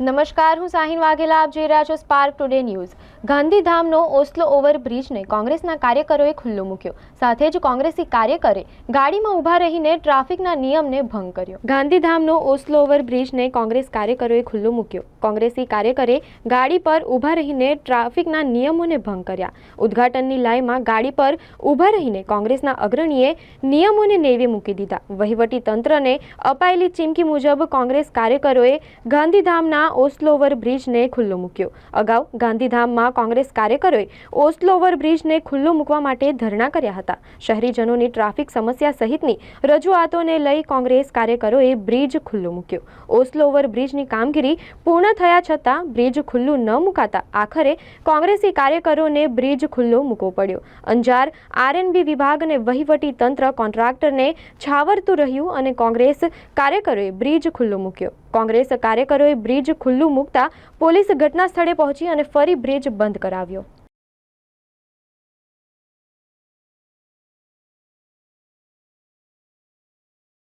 નમસ્કાર હું સાહિન વાઘેલા આપ જોઈ રહ્યા છો સ્પાર્ક ટુડે ન્યૂઝ ગાંધીધામનો ઓસ્લો ઓવરબ્રિજને કોંગ્રેસના કાર્યકરોએ ખુલ્લો મૂક્યો. સાથે જ કોંગ્રેસી કાર્યકરે ગાડીમાં ઊભા રહીને ટ્રાફિકના નિયમને ભંગ કર્યો. ગાંધીધામનો ઓસ્લો ઓવરબ્રિજને કોંગ્રેસ કાર્યકરોએ ખુલ્લો મૂક્યો. કોંગ્રેસી કાર્યકરે ગાડી પર ઊભા રહીને ટ્રાફિકના નિયમોને ભંગ કર્યા. ઉદ્ઘાટનની લાઈમાં ગાડી પર ઊભા રહીને કોંગ્રેસના અગ્રણીએ નિયમોને નેવે મૂકી દીધા. વહીવટી તંત્રને અપાયેલી ચીમકી મુજબ કોંગ્રેસ કાર્યકરોએ ગાંધીધામના ઓસ્લો ઓવરબ્રિજને ખુલ્લો મૂક્યો. અગાઉ ગાંધીધામમાં કોંગ્રેસ કાર્યકરોએ ઓસ્લો ઓવરબ્રિજને ખુલ્લો મૂકવા માટે ધરણા કર્યા હતા. શહેરીજનોની ટ્રાફિક સમસ્યા સહિતની રજૂઆતોને લઈ કોંગ્રેસ કાર્યકરોએ બ્રિજ ખુલ્લો મૂક્યો. ઓસ્લો ઓવર બ્રિજની કામગીરી પૂર્ણ થયા છતાં બ્રિજ ખુલ્લું ન મુકાતા આખરે કોંગ્રેસી કાર્યકરોને બ્રિજ ખુલ્લો મૂકવો પડ્યો. અંજાર આરએનબી વિભાગ અને વહીવટી તંત્ર કોન્ટ્રાક્ટરને છાવરતું રહ્યું અને કોંગ્રેસ કાર્યકરોએ બ્રિજ ખુલ્લો મૂક્યો. કોંગ્રેસ કાર્યકરોએ બ્રિજ ખુલ્લું મૂકતા પોલીસ ઘટના સ્થળે પહોંચી અને ફરી બ્રિજ બંધ કરાવ્યો